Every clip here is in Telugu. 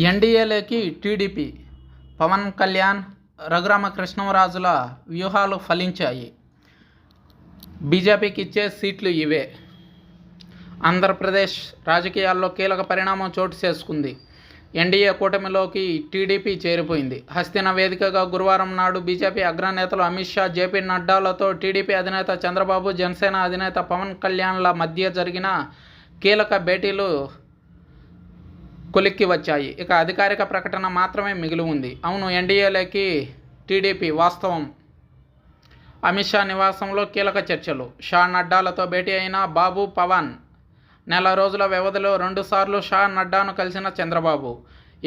ఎన్డీఏలోకి టీడీపీ పవన్ కళ్యాణ్ రఘురామకృష్ణంరాజుల వ్యూహాలు ఫలించాయి. బీజేపీకి ఇచ్చే సీట్లు ఇవే. ఆంధ్రప్రదేశ్ రాజకీయాల్లో కీలక పరిణామం చోటు చేసుకుంది. ఎన్డీఏ కూటమిలోకి టీడీపీ చేరిపోయింది. హస్తిన వేదికగా గురువారం నాడు బీజేపీ అగ్రనేతలు అమిత్ షా జేపీ నడ్డాలతో టీడీపీ అధినేత చంద్రబాబు జనసేన అధినేత పవన్ కళ్యాణ్ల మధ్య జరిగిన కీలక భేటీలు కొలిక్కి వచ్చాయి. ఇక అధికారిక ప్రకటన మాత్రమే మిగిలి ఉంది. అవును ఎన్డీఏలోకి టీడీపీ వాస్తవం. అమిత్ షా నివాసంలో కీలక చర్చలు. షా నడ్డాలతో భేటీ అయిన బాబు పవన్ నెల రోజుల వ్యవధిలో రెండుసార్లు షా నడ్డాను కలిసిన చంద్రబాబు.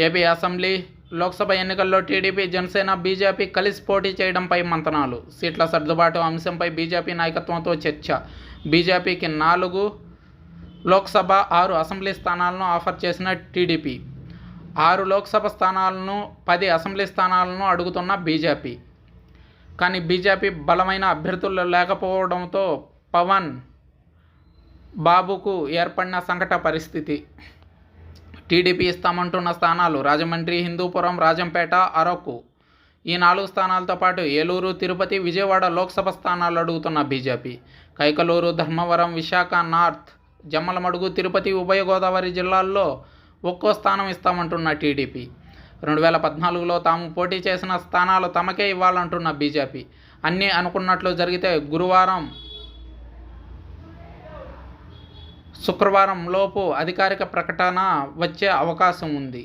ఏపీ అసెంబ్లీ లోక్సభ ఎన్నికల్లో టీడీపీ జనసేన బీజేపీ కలిసి పోటీ చేయడంపై మంతనాలు. సీట్ల సర్దుబాటు అంశంపై బీజేపీ నాయకత్వంతో చర్చ. బీజేపీకి నాలుగు లోక్సభ ఆరు అసెంబ్లీ స్థానాలను ఆఫర్ చేసిన టీడీపీ. ఆరు లోక్సభ స్థానాలను పది అసెంబ్లీ స్థానాలను అడుగుతున్న బీజేపీ. కానీ బీజేపీ బలమైన అభ్యర్థులు లేకపోవడంతో పవన్ బాబుకు ఏర్పడిన సంకట పరిస్థితి. టీడీపీ ఇస్తామంటున్న స్థానాలు రాజమండ్రి హిందూపురం రాజంపేట అరకు. ఈ నాలుగు స్థానాలతో పాటు ఏలూరు తిరుపతి విజయవాడ లోక్సభ స్థానాలు అడుగుతున్న బీజేపీ. కైకలూరు ధర్మవరం విశాఖ నార్త్. జమ్మలమడుగు తిరుపతి ఉభయ గోదావరి జిల్లాల్లో ఒక్కో స్థానం ఇస్తామంటున్న టీడీపీ. రెండు వేల పద్నాలుగులో తాము పోటీ చేసిన స్థానాలు తమకే ఇవ్వాలంటున్న బీజేపీ. అన్నీ అనుకున్నట్లు జరిగితే గురువారం శుక్రవారం లోపు అధికారిక ప్రకటన వచ్చే అవకాశం ఉంది.